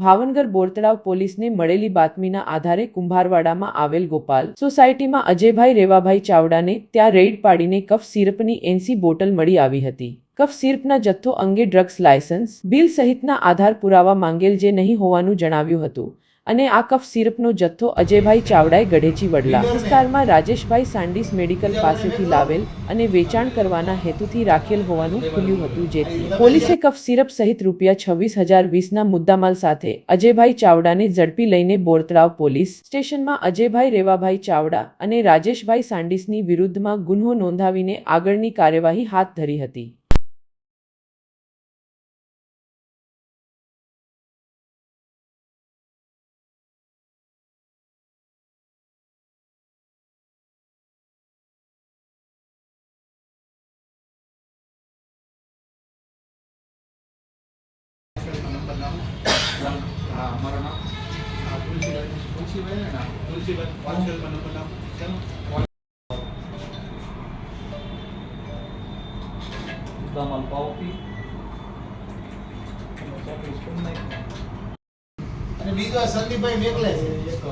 ભાવનગર બોરતળાવ પોલીસને મળેલી બાતમીના આધારે કુંભારવાડામાં આવેલ ગોપાલ સોસાયટીમાં અજયભાઈ રેવાભાઈ ચાવડાને ત્યાં રેડ પાડીને કફ સિરપની એનસી બોટલ મળી આવી હતી. કફ સિરપના જથ્થો અંગે ડ્રગ્સ લાયસન્સ, બિલ સહિતના આધાર પુરાવા માંગેલ જે નહીં હોવાનું જણાવ્યું હતું. અને આ કફ સિરપનો જથ્થો અજયભાઈ ચાવડાએ ગઢેચી વડલા. વિસ્તારમાં રાજેશભાઈ સાંડીસ મેડિકલ પાસેથી લાવેલ અને વેચાણ કરવાના હેતુથી રાખેલ હોવાનું ખુલ્યું હતું જેથી. પોલીસે કફ સિરપ સહિત રૂપિયા છવ્વીસ હજાર વીસના મુદ્દામાલ સાથે અજયભાઈ ચાવડાને ઝડપી લઈને બોરતળાવ પોલીસ સ્ટેશનમાં અજયભાઈ રેવાભાઈ ચાવડા અને રાજેશભાઈ સાંડીસની વિરુદ્ધમાં ગુન્હો નોંધાવીને આગળની કાર્યવાહી હાથ ધરી હતી. હા અમારું નામ તુલસીભાઈ અને બીજો સંદીપભાઈ મેકલે છે. એક